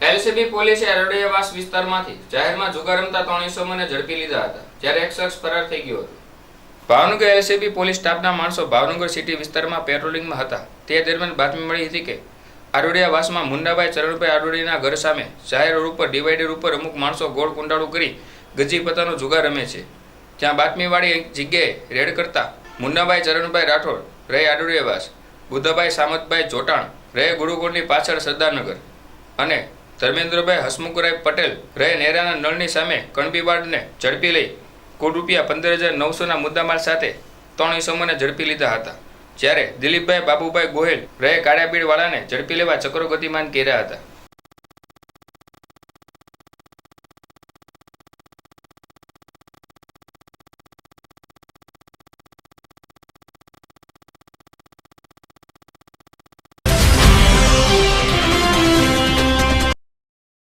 LCB પોલીસે અરડિયાવાસ વિસ્તારમાંથી જાહેરમાં જુગાર રમતા ત્રણ ઇસમોને ઝડપી લીધા હતા, જ્યારે એક શખ્સ ફરાર થઈ ગયો હતો. ભાવનગર એલસીબી પોલીસ સ્ટાફના માણસો ભાવનગર સિટી વિસ્તારમાં પેટ્રોલિંગમાં હતા. તે દરમિયાન બાતમી મળી હતી કે આરોડિયાવાસમાં મુન્નાભાઈ ચરણભાઈ આરોડીના ઘર સામે જાહેર રોડ ઉપર ડિવાઈડર ઉપર અમુક માણસો ગોળ કુંડાળું કરી ગજી પતાનો જુગાર રમે છે. ત્યાં બાતમીવાળી જગ્યાએ રેડ કરતા મુન્નાભાઈ ચરણભાઈ રાઠોડ રહે આડોડિયાવાસ, બુદ્ધભાઈ સામતભાઈ જોટાણ રહે ગુરુકુળની પાછળ સરદારનગર અને ધર્મેન્દ્રભાઈ હસમુખરાય પટેલ રહે નેરાના નળની સામે કણબીવાડને ઝડપી લઈ કુલ રૂપિયા પંદર હજાર નવસોના મુદ્દામાલ સાથે ત્રણ ઇસમોને ઝડપી લીધા હતા. જ્યારે દિલીપભાઈ બાબુભાઈ ગોહિલ રહે કાળાબીડવાળાને ઝડપી લેવા ચક્રો ગતિમાન કર્યા હતા.